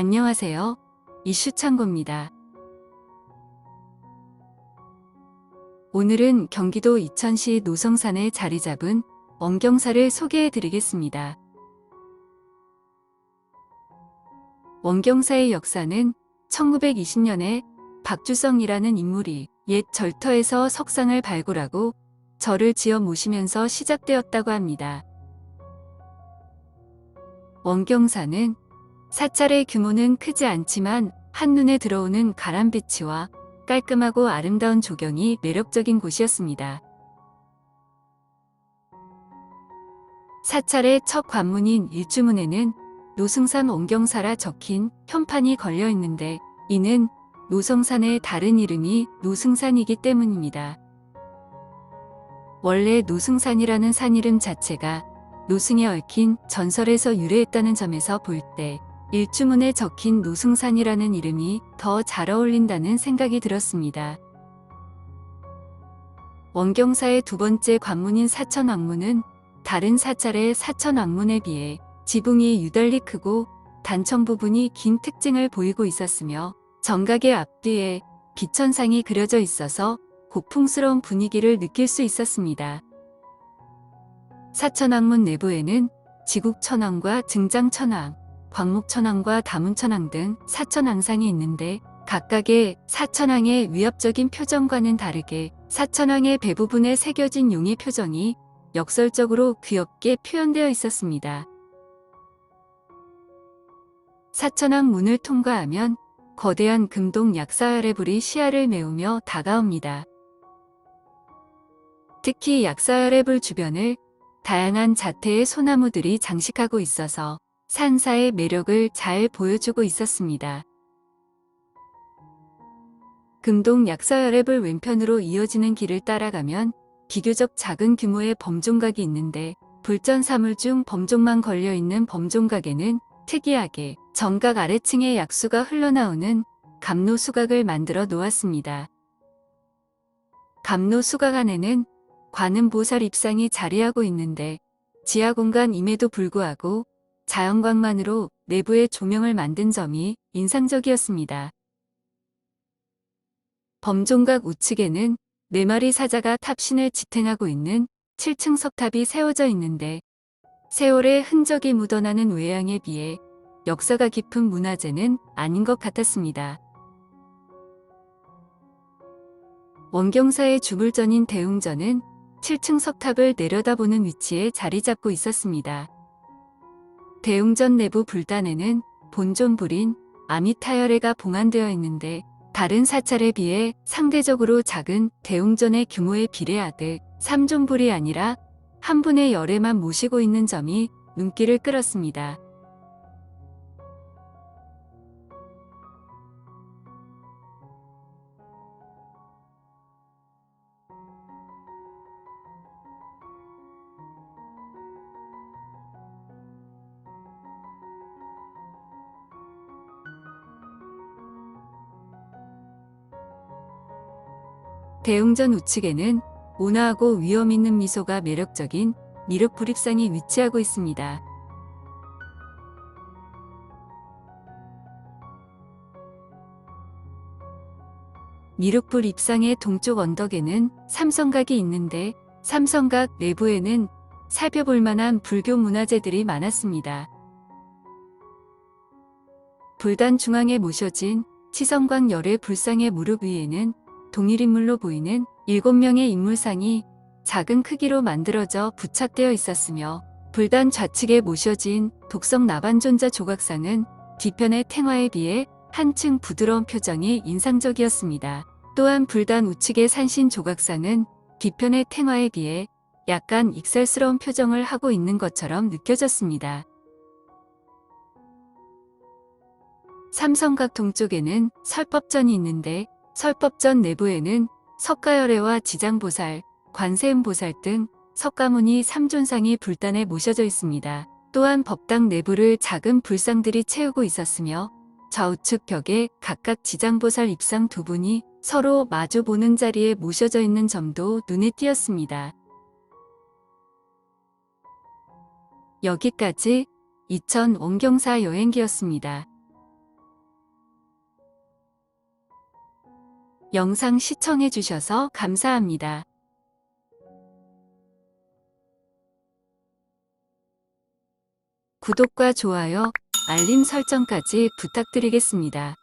안녕하세요. 이슈 창고입니다. 오늘은 경기도 이천시 노성산에 자리 잡은 원경사를 소개해 드리겠습니다. 원경사의 역사는 1920년에 박주성이라는 인물이 옛 절터에서 석상을 발굴하고 절을 지어 모시면서 시작되었다고 합니다. 원경사는 사찰의 규모는 크지 않지만 한눈에 들어오는 가람비치와 깔끔하고 아름다운 조경이 매력적인 곳이었습니다. 사찰의 첫 관문인 일주문에는 노승산 원경사라 적힌 현판이 걸려 있는데 이는 노성산의 다른 이름이 노승산이기 때문입니다. 원래 노승산이라는 산 이름 자체가 노승에 얽힌 전설에서 유래했다는 점에서 볼 때 일주문에 적힌 노승산이라는 이름이 더 잘 어울린다는 생각이 들었습니다. 원경사의 두 번째 관문인 사천왕문은 다른 사찰의 사천왕문에 비해 지붕이 유달리 크고 단청 부분이 긴 특징을 보이고 있었으며 정각의 앞뒤에 비천상이 그려져 있어서 고풍스러운 분위기를 느낄 수 있었습니다. 사천왕문 내부에는 지국천왕과 증장천왕, 광목천왕과 다문천왕 등 사천왕상이 있는데 각각의 사천왕의 위협적인 표정과는 다르게 사천왕의 배부분에 새겨진 용의 표정이 역설적으로 귀엽게 표현되어 있었습니다. 사천왕 문을 통과하면 거대한 금동 약사열의 불이 시야를 메우며 다가옵니다. 특히 약사열의 불 주변을 다양한 자태의 소나무들이 장식하고 있어서 산사의 매력을 잘 보여주고 있었습니다. 금동 불 왼편으로 이어지는 길을 따라가면 비교적 작은 규모의 범종각이 있는데 불전 사물 중 범종만 걸려있는 범종각에는 특이하게 정각 아래층에 약수가 흘러나오는 감로 수각을 만들어 놓았습니다. 감로 수각 안에는 관음보살 입상이 자리하고 있는데 지하 공간임에도 불구하고 자연광만으로 내부의 조명을 만든 점이 인상적이었습니다. 범종각 우측에는 네 마리 사자가 탑신을 지탱하고 있는 7층 석탑이 세워져 있는데 세월의 흔적이 묻어나는 외양에 비해 역사가 깊은 문화재는 아닌 것 같았습니다. 원경사의 주불전인 대웅전은 7층 석탑을 내려다보는 위치에 자리 잡고 있었습니다. 대웅전 내부 불단에는 본존 불인 아미타열애가 봉안되어 있는데 다른 사찰에 비해 상대적으로 작은 대웅전의 규모에 비례하듯 3존불이 아니라 한 분의 열애만 모시고 있는 점이 눈길을 끌었습니다. 대웅전 우측에는 온화하고 위험 있는 미소가 매력적인 미륵불입상이 위치하고 있습니다. 미륵불 입상의 동쪽 언덕에는 삼성각이 있는데 삼성각 내부에는 살펴볼 만한 불교 문화재들이 많았습니다. 불단 중앙에 모셔진 치성광 열의 불상의 무릎 위에는 동일인물로 보이는 7명의 인물상이 작은 크기로 만들어져 부착되어 있었으며 불단 좌측에 모셔진 독성 나반존자 조각상은 뒤편의 탱화에 비해 한층 부드러운 표정이 인상적이었습니다. 또한 불단 우측의 산신 조각상은 뒤편의 탱화에 비해 약간 익살스러운 표정을 하고 있는 것처럼 느껴졌습니다. 삼성각 동쪽에는 설법전이 있는데 설법전 내부에는 석가열애와 지장보살, 관세음보살 등 석가모니 삼존상이 불단에 모셔져 있습니다. 또한 법당 내부를 작은 불상들이 채우고 있었으며 좌우측 벽에 각각 지장보살 입상 두 분이 서로 마주 보는 자리에 모셔져 있는 점도 눈에 띄었습니다. 여기까지 2000 원경사 여행기였습니다. 영상 시청해주셔서 감사합니다. 구독과 좋아요, 알림 설정까지 부탁드리겠습니다.